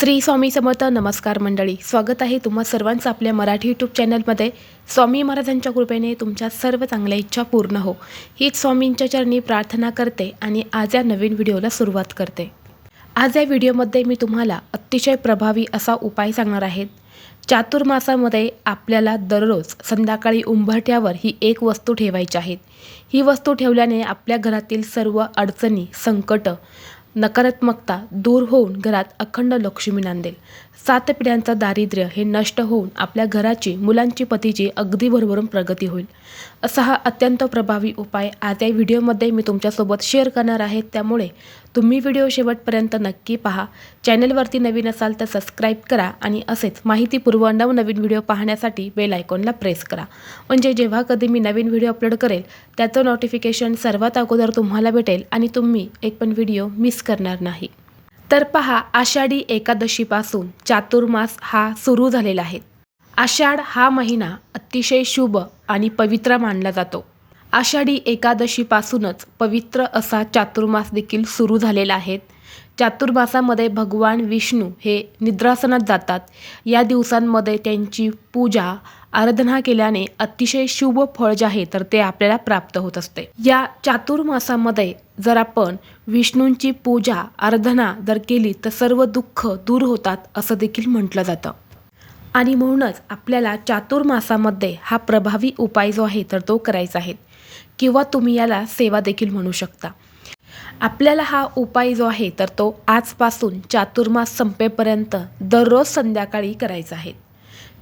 श्री स्वामी समर्थ नमस्कार मंडळी. स्वागत आहे तुम्हा सर्वांचं आपल्या मराठी यूट्यूब चॅनलमध्ये स्वामी महाराजांच्या कृपेने तुमच्या सर्व चांगल्या इच्छा पूर्ण हो. हीच स्वामींच्या चरणी प्रार्थना करते आणि आज या नवीन व्हिडिओला सुरुवात करते. आज या व्हिडिओमध्ये मी तुम्हाला अतिशय प्रभावी असा उपाय सांगणार आहेत चातुर्मासामध्ये आपल्याला दररोज संध्याकाळी उंबरठ्यावर ही एक वस्तू ठेवायची आहे. ही वस्तू ठेवल्याने आपल्या घरातील सर्व अडचणी संकट नकारात्मकता दूर होऊन घरात अखंड लक्ष्मी नांदेल. सात पिढ्यांचा दारिद्र्य हे नष्ट होऊन आपल्या घराची मुलांची पतीची अगदी भरभरून प्रगती होईल. असा हा अत्यंत प्रभावी उपाय आज या व्हिडिओमध्ये मी तुमच्यासोबत शेअर करणार आहे. त्यामुळे तुम्ही व्हिडिओ शेवटपर्यंत नक्की पहा. चॅनलवरती नवीन असाल तर सबस्क्राईब करा आणि असेच माहितीपूर्व नवनवीन व्हिडिओ पाहण्यासाठी बेल आयकॉनला प्रेस करा. म्हणजे जेव्हा कधी मी नवीन व्हिडिओ अपलोड करेल त्याचं नोटिफिकेशन सर्वात अगोदर तुम्हाला भेटेल आणि तुम्ही एक पण व्हिडिओ मिस करणार नाही. तर पहा आषाढी एकादशीपासून चातुर्मास हा सुरू झालेला आहे. आषाढ हा महिना अतिशय शुभ आणि पवित्र मानला जातो. आषाढी एकादशीपासूनच पवित्र असा चातुर्मास देखील सुरू झालेला आहे. चातुर्मासामध्ये भगवान विष्णू हे निद्रासनात जातात. या दिवसांमध्ये त्यांची पूजा आराधना केल्याने अतिशय शुभ फळ जे आहे तर ते आपल्याला प्राप्त होत असते. या चातुर्मासामध्ये जर आपण विष्णूंची पूजा आराधना जर केली तर सर्व दुःख दूर होतात असं देखील म्हटलं जातं. आणि म्हणूनच आपल्याला चातुर्मासामध्ये हा प्रभावी उपाय जो आहे तर तो करायचा आहे. किंवा तुम्ही याला सेवा देखील म्हणू शकता. आपल्याला हा उपाय जो आहे तर तो आजपासून चातुर्मास संपेपर्यंत दररोज संध्याकाळी करायचा आहे.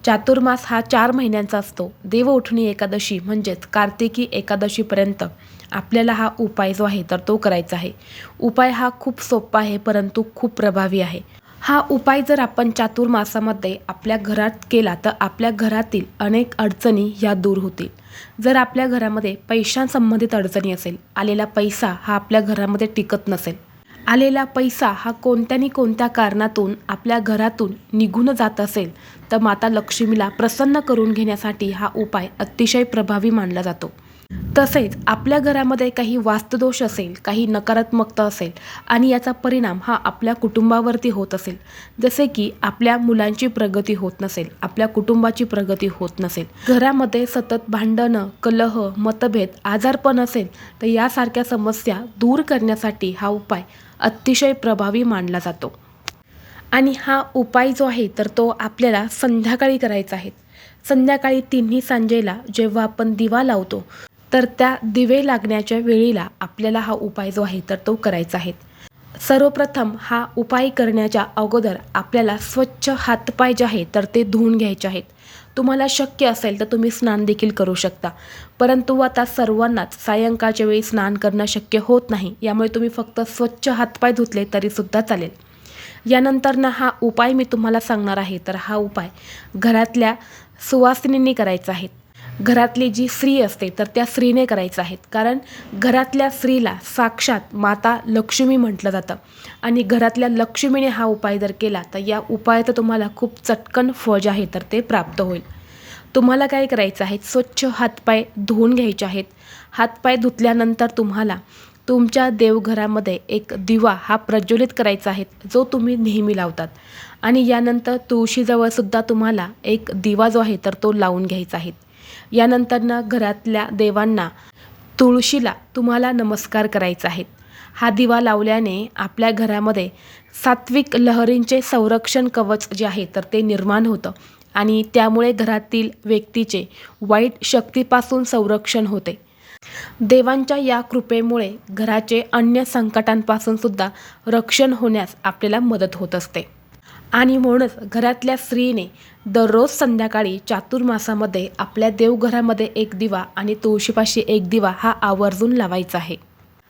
चातुर्मास हा चार महिन्यांचा असतो. देवउठणी एकादशी म्हणजेच कार्तिकी एकादशीपर्यंत आपल्याला हा उपाय जो आहे तर तो करायचा आहे. उपाय हा खूप सोपा आहे परंतु खूप प्रभावी आहे. हा उपाय जर आपण चातुर्मासामध्ये आपल्या घरात केला तर आपल्या घरातील अनेक अडचणी ह्या दूर होतील. जर आपल्या घरामध्ये पैशांसंबंधित अडचणी असेल आलेला पैसा हा आपल्या घरामध्ये टिकत नसेल आलेला पैसा हा कोणत्यानी कोणत्या कारणातून आपल्या घरातून निघून जात असेल तर माता लक्ष्मीला प्रसन्न करून घेण्यासाठी हा उपाय अतिशय प्रभावी मानला जातो. तसेच आपल्या घरामध्ये काही वास्तुदोष असेल काही नकारात्मकता असेल आणि याचा परिणाम हा आपल्या कुटुंबावरती होत असेल. जसे की आपल्या मुलांची प्रगती होत नसेल आपल्या कुटुंबाची प्रगती होत नसेल. घरामध्ये सतत भांडणं कलह मतभेद आजारपण असेल तर यासारख्या समस्या दूर करण्यासाठी हा उपाय अतिशय प्रभावी मानला जातो. आणि हा उपाय जो आहे तर तो आपल्याला संध्याकाळी करायचा आहे. संध्याकाळी तिन्ही सांजेला जेव्हा आपण दिवा लावतो तर त्या दिवे लागण्याच्या वेळेला आपल्याला हा उपाय जो आहे तर तो करायचा आहे. सर्वप्रथम हा उपाय करण्याच्या अगोदर आपल्याला स्वच्छ हातपाय जे आहे तर ते धुवून घ्यायचे आहेत. तुम्हाला शक्य असेल तर तुम्ही स्नान देखील करू शकता. परंतु आता सर्वांनाच सायंकाळच्या वेळी स्नान करणं शक्य होत नाही यामुळे तुम्ही फक्त स्वच्छ हातपाय धुतले तरीसुद्धा चालेल. यानंतर ना हा उपाय मी तुम्हाला सांगणार आहे. तर हा उपाय घरातल्या सुवासिनींनी करायचा आहे. घरातली जी स्त्री असते तर त्या स्त्रीने करायचं आहेत. कारण घरातल्या स्त्रीला साक्षात माता लक्ष्मी म्हटलं जातं. आणि घरातल्या लक्ष्मीने हा उपाय जर केला तर या उपायाचं तुम्हाला खूप चटकन फळ जे आहे तर ते प्राप्त होईल. तुम्हाला काय करायचं आहे? स्वच्छ हातपाय धुवून घ्यायचे आहेत. हातपाय धुतल्यानंतर तुम्हाला तुमच्या देवघरामध्ये एक दिवा हा प्रज्वलित करायचा आहे जो तुम्ही नेहमी लावतात. आणि यानंतर तुळशीजवळसुद्धा तुम्हाला एक दिवा जो आहे तर तो लावून घ्यायचा आहे. यानंतरनं घरातल्या देवांना तुळशीला तुम्हाला नमस्कार करायचा आहे. हा दिवा लावल्याने आपल्या घरामध्ये सात्विक लहरींचे संरक्षण कवच जे आहे तर ते निर्माण होतं आणि त्यामुळे घरातील व्यक्तीचे वाईट शक्तीपासून संरक्षण होते. देवांच्या या कृपेमुळे घराचे अन्य संकटांपासून सुद्धा रक्षण होण्यास आपल्याला मदत होत असते. आणि म्हणूनच घरातल्या स्त्रीने दररोज संध्याकाळी चातुर्मासामध्ये आपल्या देवघरामध्ये एक दिवा आणि तुळशीपाशी एक दिवा हा आवर्जून लावायचा आहे.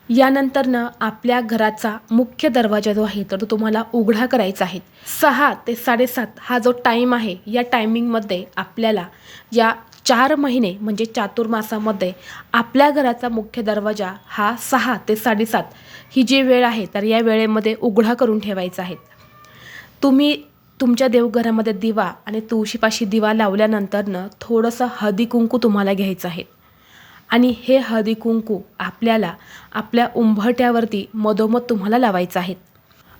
यानंतरनं आपल्या घराचा मुख्य दरवाजा जो आहे तर तो तुम्हाला उघडा करायचा आहे. सहा ते साडेसात हा जो टाईम आहे या टायमिंगमध्ये आपल्याला या चार महिने म्हणजे चातुर्मासामध्ये आपल्या घराचा मुख्य दरवाजा हा सहा ते साडेसात ही जी वेळ आहे तर या वेळेमध्ये उघडा करून ठेवायचा आहे. तुम्ही तुमच्या देवघरामध्ये दिवा आणि तुळशीपाशी दिवा लावल्यानंतरनं थोडंसं हळदी कुंकू तुम्हाला घ्यायचं आहे. आणि हे हळदी कुंकू आपल्याला आपल्या उंबरट्यावरती मधोमध तुम्हाला लावायचं आहे.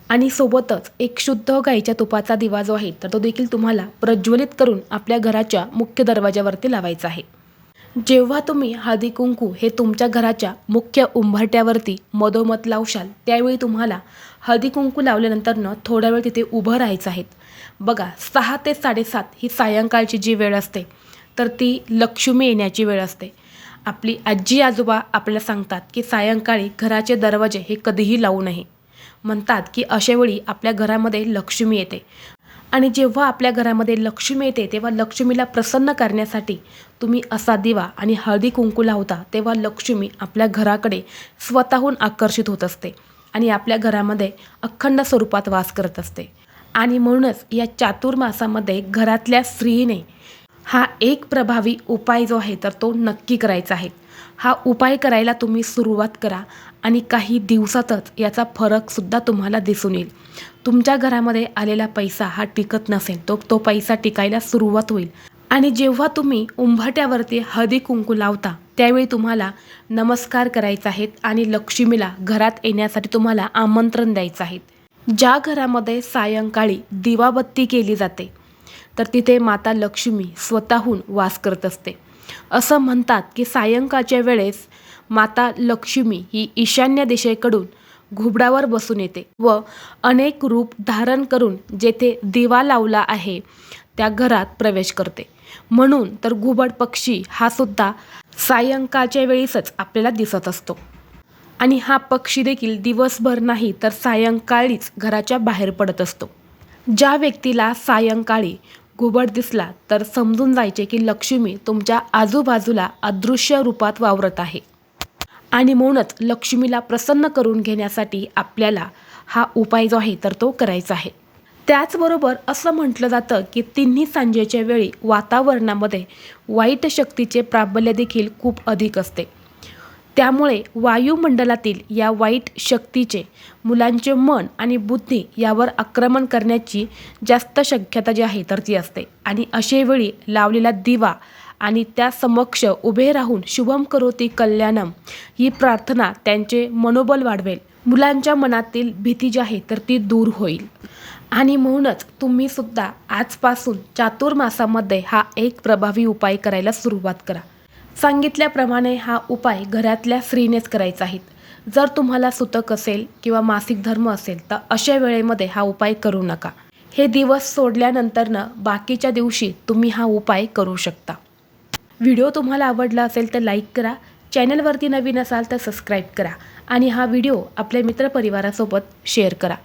आणि सोबतच एक शुद्ध गाईच्या तुपाचा दिवा जो आहे तर तो देखील तुम्हाला प्रज्वलित करून आपल्या घराच्या मुख्य दरवाजावरती लावायचा आहे. जेव्हा तुम्ही हळदी कुंकू हे तुमच्या घराच्या मुख्य उंबरट्यावरती मधोमध लावशाल त्यावेळी तुम्हाला हळदी कुंकू लावल्यानंतरनं थोडा वेळ तिथे उभं राहायचं आहेत बघा सहा ते साडेसात ही सायंकाळची जी वेळ असते तर ती लक्ष्मी येण्याची वेळ असते. आपली आजी आजोबा आपल्याला सांगतात की सायंकाळी घराचे दरवाजे हे कधीही लावू नये. म्हणतात की अशावेळी आपल्या घरामध्ये लक्ष्मी येते. आणि जेव्हा आपल्या घरामध्ये लक्ष्मी येते तेव्हा लक्ष्मीला प्रसन्न करण्यासाठी तुम्ही असा दिवा आणि हळदी कुंकू लावता तेव्हा लक्ष्मी आपल्या घराकडे स्वतःहून आकर्षित होत असते आणि आपल्या घरामध्ये अखंड स्वरूपात वास करत असते. आणि म्हणूनच या चातुर्मासामध्ये घरातल्या स्त्रीने हा एक प्रभावी उपाय जो आहे तर तो नक्की करायचा आहे. हा उपाय करायला तुम्ही सुरुवात करा आणि काही दिवसातच याचा फरकसुद्धा तुम्हाला दिसून येईल. तुमच्या घरामध्ये आलेला पैसा हा टिकत नसेल तो तो पैसा टिकायला सुरुवात होईल. आणि जेव्हा तुम्ही उंबरट्यावरती हळदी कुंकू लावता त्यावेळी तुम्हाला नमस्कार करायचा आहेत आणि लक्ष्मीला घरात येण्यासाठी तुम्हाला आमंत्रण द्यायचं आहे. ज्या घरामध्ये सायंकाळी दिवाबत्ती केली जाते तर तिथे माता लक्ष्मी स्वतःहून वास करत असते. असं म्हणतात की सायंकाळच्या वेळेस माता लक्ष्मी ही ईशान्य दिशेकडून घुबडावर बसून येते व अनेक रूप धारण करून जेथे दिवा लावला आहे त्या घरात प्रवेश करते. म्हणून तर घुबड पक्षी हा सुद्धा सायंकाळच्या वेळेसच आपल्याला दिसत असतो. आणि हा पक्षी देखील दिवसभर नाही तर सायंकाळीच घराच्या बाहेर पडत असतो. ज्या व्यक्तीला सायंकाळी घुबड दिसला तर समजून जायचे की लक्ष्मी तुमच्या आजूबाजूला अदृश्य रूपात वावरत आहे. आणि म्हणूनच लक्ष्मीला प्रसन्न करून घेण्यासाठी आपल्याला हा उपाय जो आहे तर तो करायचा आहे. त्याचबरोबर असं म्हटलं जातं की तिन्ही सांजेच्या वेळी वातावरणामध्ये वाईट शक्तीचे प्राबल्य देखील खूप अधिक असते. त्यामुळे वायुमंडलातील या वाईट शक्तीचे मुलांचे मन आणि बुद्धी यावर आक्रमण करण्याची जास्त शक्यता जी आहे तर ती असते. आणि अशेवेळी लावलेला दिवा आणि त्या समक्ष उभे राहून शुभम करोती कल्याणम ही प्रार्थना त्यांचे मनोबल वाढवेल. मुलांच्या मनातील भीती जी आहे तर ती दूर होईल. आणि म्हणूनच तुम्ही सुद्धा आजपासून चातुर्मासामध्ये हा एक प्रभावी उपाय करायला सुरुवात करा. सांगितल्याप्रमाणे हा उपाय घरातल्या स्त्रीनेच करायचा आहे. जर तुम्हाला सुतक असेल किंवा मासिक धर्म असेल तर अशा वेळेमध्ये हा उपाय करू नका. हे दिवस सोडल्यानंतरनं बाकीच्या दिवशी तुम्ही हा उपाय करू शकता. व्हिडिओ तुम्हाला आवडला असेल तर लाईक करा चॅनलवरती नवीन असाल तर सबस्क्राईब करा आणि हा व्हिडिओ आपल्या मित्रपरिवारासोबत शेअर करा.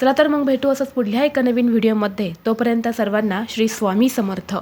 चला तर मग भेटू असंच पुढल्या एका नवीन व्हिडिओमध्ये. तोपर्यंत सर्वांना श्री स्वामी समर्थ.